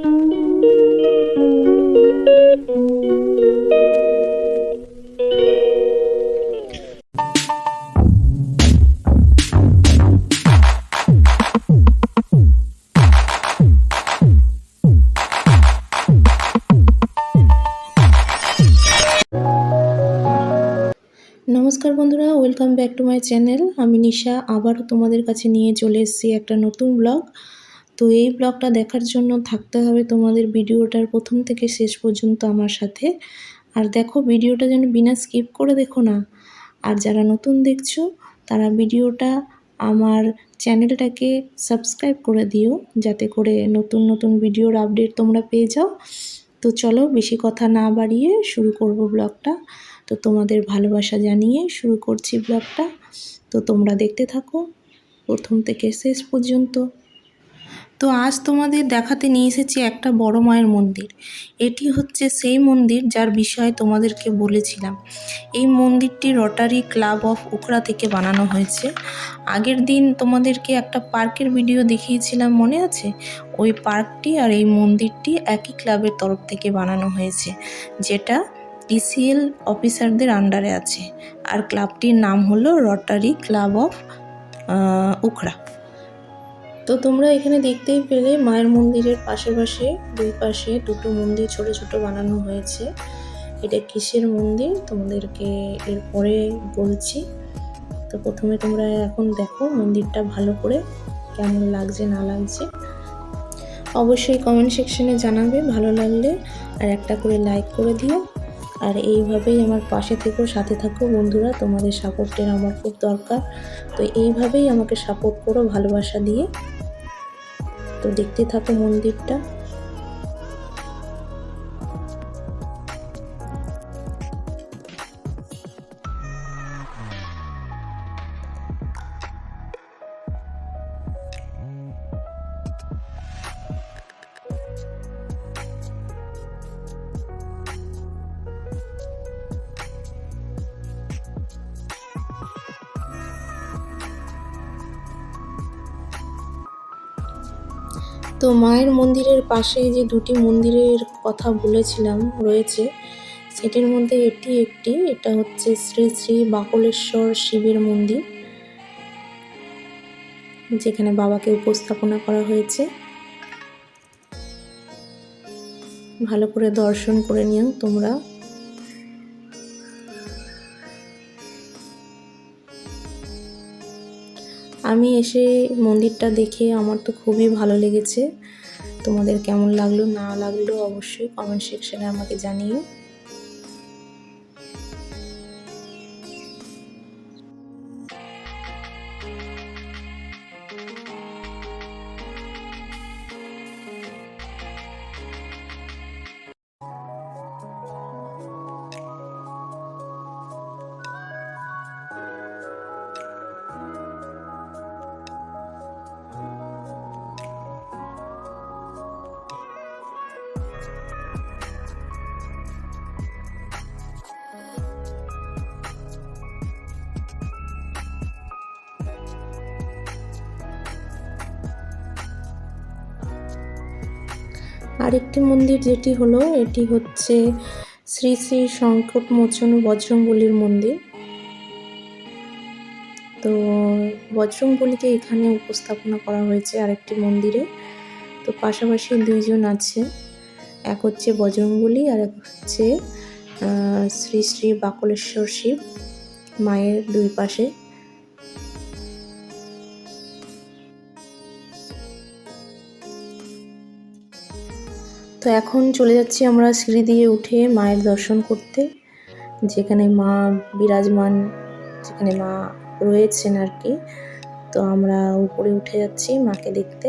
নমস্কার বন্ধুরা welcome back to my channel আমি নিশা, আবারও তোমাদের কাছে নিয়ে চলে এসেছি একটা নতুন ব্লগ তো এই ব্লগটা দেখার জন্য থাকতে হবে তোমাদের ভিডিওটার প্রথম থেকে শেষ পর্যন্ত আমার সাথে। আর দেখো, ভিডিওটা যেন বিনা স্কিপ করে দেখো না। আর যারা নতুন দেখছ, তারা ভিডিওটা আমার চ্যানেলটাকে সাবস্ক্রাইব করে দিও, যাতে করে নতুন নতুন ভিডিওর আপডেট তোমরা পেয়ে যাও। তো চলো, বেশি কথা না বাড়িয়ে শুরু করব ব্লগটা। তো তোমাদের ভালোবাসা জানিয়ে শুরু করছি ব্লগটা। তো তোমরা দেখতে থাকো প্রথম থেকে শেষ পর্যন্ত। তো আজ তোমাদের দেখাতে নিয়ে এসেছি একটা বড় মায়ের মন্দির। এটি হচ্ছে সেই মন্দির যার বিষয়ে তোমাদেরকে বলেছিলাম। এই মন্দিরটি রটারি ক্লাব অফ উখড়া থেকে বানানো হয়েছে। আগের দিন তোমাদেরকে একটা পার্কের ভিডিও দেখিয়েছিলাম, মনে আছে? ওই পার্কটি আর এই মন্দিরটি একই ক্লাবের তরফ থেকে বানানো হয়েছে, যেটা ইসিএল অফিসারদের আন্ডারে আছে। আর ক্লাবটির নাম হলো রটারি ক্লাব অফ উখড়া তো তোমরা এখানে দেখতেই পেলে মায়ের মন্দিরের পাশে পাশে দুই পাশে দুটো মন্দির ছোট ছোট বানানো হয়েছে। এটা কিসের মন্দির? তোমাদেরকে এরপরে বলছি। তো প্রথমে তোমরা এখন দেখো মন্দিরটা ভালো করে কেমন লাগছে, না লাগছে। অবশ্যই কমেন্ট সেকশনে জানাবে ভালো লাগলে। আর একটা করে লাইক করে দিও। আর এইভাবেই আমার পাশে থেকেও সাথে থাকো বন্ধুরা। তোমাদের সাপোর্টের আমার খুব দরকার। তো এইভাবেই আমাকে সাপোর্ট করো ভালোবাসা দিয়ে। তো দেখতে থাকো মন্দিরটা। তো মায়ের মন্দিরের পাশে যে দুটি মন্দিরের কথা বলেছিলাম রয়েছে, সেটির মধ্যে এটি একটি, এটা হচ্ছে শ্রী শ্রী বাকলেশ্বর শিবের মন্দির, যেখানে বাবাকে উপস্থাপনা করা হয়েছে। ভালো করে দর্শন করে নিও তোমরা। আমি এসে মন্দিরটা দেখে আমার তো খুবই ভালো লেগেছে। তোমাদের কেমন লাগল, না লাগল অবশ্যই কমেন্ট সেকশানে আমাকে জানিও। আরেকটি মন্দির যেটি হলো, এটি হচ্ছে শ্রী শ্রী সংকট মোচন বজরংবলির মন্দির। তো বজরংবলিকে এখানে উপস্থাপনা করা হয়েছে আরেকটি মন্দিরে। তো পাশাপাশি দুইজন আছে, এক হচ্ছে বজরংবলী আর এক হচ্ছে শ্রী শ্রী বাকলেশ্বর শিব মায়ের দুই পাশে। তো এখন চলে যাচ্ছি আমরা সিঁড়ি দিয়ে উঠে মায়ের দর্শন করতে, যেখানে মা বিরাজমান, যেখানে মা রয়েছেন আর কি। তো আমরা উপরে উঠে যাচ্ছি মাকে দেখতে।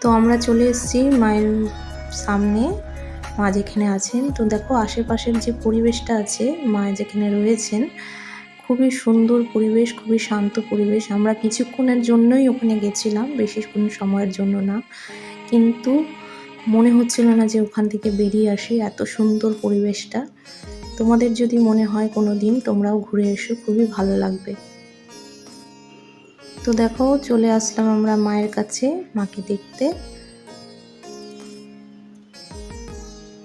তো আমরা চলে এসেছি মায়ের সামনে। মা যেখানে আছেন, তো দেখো আশেপাশের যে পরিবেশটা আছে, মা যেখানে রয়েছেন, খুবই সুন্দর পরিবেশ, খুবই শান্ত পরিবেশ। আমরা কিছুক্ষণের জন্যই ওখানে গেছিলাম বেশিক্ষণ সময়ের জন্য না। কিন্তু মনে হচ্ছিল না যে ওখান থেকে বেরিয়ে আসি, এত সুন্দর পরিবেশটা। তোমাদের যদি মনে হয় কোনো দিন তোমরাও ঘুরে এসো, খুবই ভালো লাগবে। তো দেখো, চলে আসলাম আমরা মায়ের কাছে, মাকে দেখতে।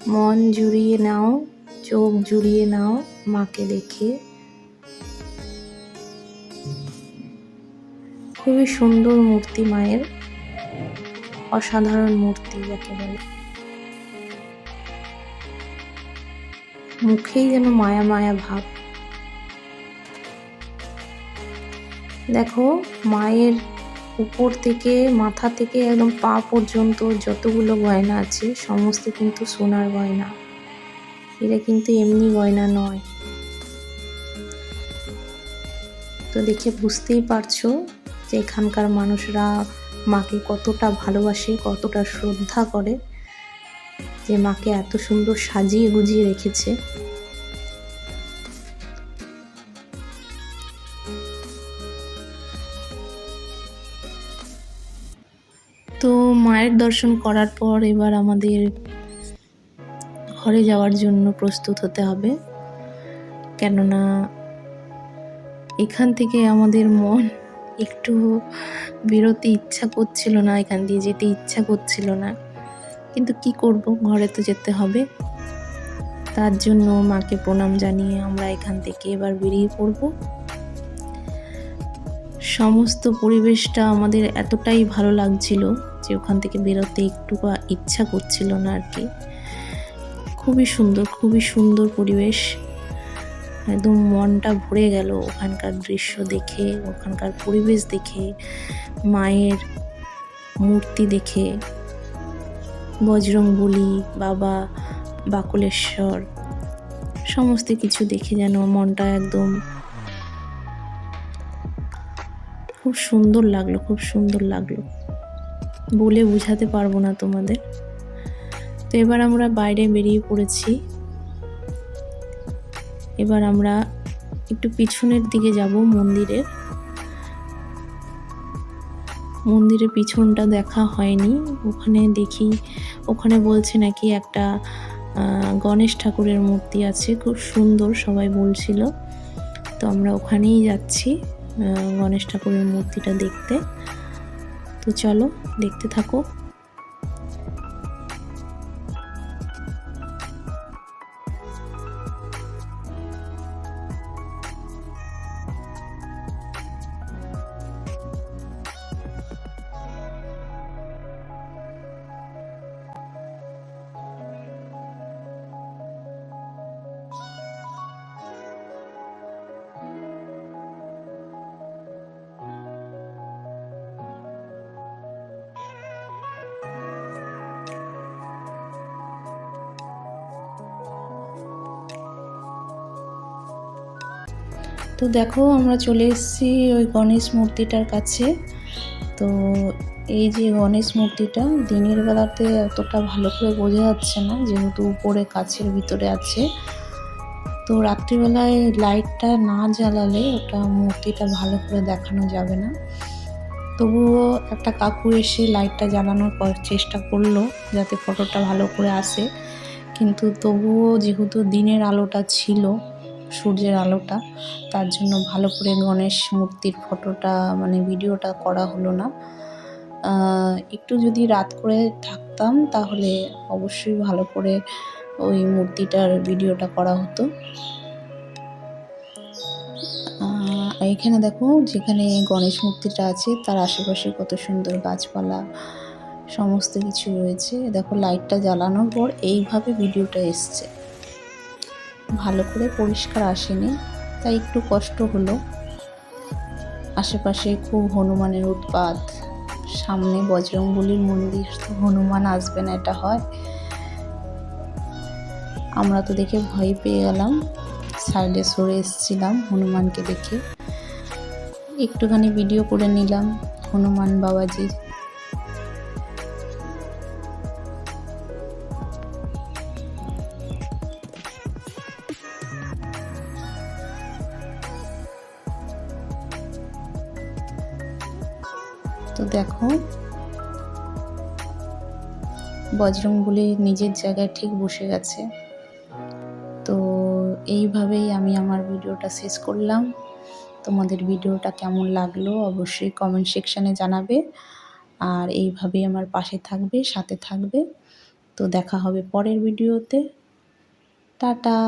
মন জুড়িয়ে নাও, চোখ জুড়িয়ে নাও মাকে দেখে। খুবই সুন্দর মূর্তি মায়ের, অসাধারণ মূর্তি যাকে বলে। মুখেই যেন মায়া মায়া ভাব। দেখো, মায়ের উপর থেকে, মাথা থেকে একদম পা পর্যন্ত যতগুলো গয়না আছে, সমস্ত কিন্তু সোনার গয়না। এটা কিন্তু এমনি গয়না নয়। তো দেখে বুঝতেই পারছ যে এখানকার মানুষরা মাকে কতটা ভালোবাসে, কতটা শ্রদ্ধা করে, যে মাকে এত সুন্দর সাজিয়ে গুজিয়ে রেখেছে। মায়ের দর্শন করার পর এবার আমাদের ঘরে যাওয়ার জন্য প্রস্তুত হতে হবে। কেননা এখান থেকে আমাদের মন একটু বেরোতে ইচ্ছা করছিল না, এখান দিয়ে যেতে ইচ্ছা করছিল না। কিন্তু কি করব? ঘরে তো যেতে হবে। তার জন্য মাকে প্রণাম জানিয়ে আমরা এখান থেকে এবার বেরিয়ে পড়ব। সমস্ত পরিবেশটা আমাদের এতটাই ভালো লাগছিল যে ওখান থেকে বেরোতে একটু ইচ্ছা করছিল না আর কি। খুবই সুন্দর খুবই সুন্দর পরিবেশ। একদম মনটা ভরে গেল ওখানকার দৃশ্য দেখে, ওখানকার পরিবেশ দেখে, মায়ের মূর্তি দেখে। বজরং বলি বাবা, বাকুলেশ্বর, সমস্ত কিছু দেখে যেন মনটা একদম খুব সুন্দর লাগল, খুব সুন্দর লাগল। বলে বুঝাতে পারব না তোমাদের। তো এবার আমরা বাইরে বেরিয়ে পড়েছি। এবার আমরা একটু পিছনের দিকে যাব মন্দিরের মন্দিরের পিছনটা দেখা হয়নি। ওখানে দেখি, ওখানে বলছে নাকি একটা গণেশ ঠাকুরের মূর্তি আছে, খুব সুন্দর সবাই বলছিল। তো আমরা ওখানেই যাচ্ছি গণেশ ঠাকুরের মূর্তিটা দেখতে। তো চলো দেখতে থাকো। তো দেখো, আমরা চলে এসেছি ওই গণেশ মূর্তিটার কাছে। তো এই যে গণেশ মূর্তিটা দিনের বেলাতে অতটা ভালো করে বোঝা যাচ্ছে না, যেহেতু উপরে কাছের ভিতরে আছে। তো রাত্রিবেলায় লাইটটা না জ্বালালে ওটা মূর্তিটা ভালো করে দেখানো যাবে না। তবুও একটা কাকু এসে লাইটটা জ্বালানোর পর চেষ্টা করল যাতে ফটোটা ভালো করে আসে। কিন্তু তবুও যেহেতু দিনের আলোটা ছিল সূর্যের আলোটা, তার জন্য ভালো করে গণেশ মূর্তির ফটোটা মানে ভিডিওটা করা হলো না। একটু যদি রাত করে থাকতাম, তাহলে অবশ্যই ভালো করে ওই মূর্তিটার ভিডিওটা করা হতো। এখানে দেখো, যেখানে গণেশ মূর্তিটা আছে, তার আশেপাশে কত সুন্দর গাছপালা, সমস্ত কিছু রয়েছে। দেখো, লাইটটা জ্বালানোর পর এইভাবে ভিডিওটা এসছে। ভালো করে পরিষ্কার আসেনি, তাই একটু কষ্ট হলো। আশেপাশে খুব হনুমানের উৎপাত, সামনে বজরংবলির মন্দির, তো হনুমান আসবে না, এটা হয়। আমরা তো দেখে ভয় পেয়ে গেলাম, সাইডে সরে এসেছিলাম হনুমানকে দেখে। একটুখানি ভিডিও করে নিলাম, হনুমান বাবাজির তো দেখো। বজরংবলী নিজের জায়গায় ঠিক বসে গেছে। তো এইভাবেই আমি আমার ভিডিওটা শেষ করলাম। তোমাদের ভিডিওটা কেমন লাগল অবশ্যই কমেন্ট সেকশানে জানাবে। আর এইভাবেই আমার পাশে থাকবে, সাথে থাকবে। তো দেখা হবে পরের ভিডিওতে। টাটা!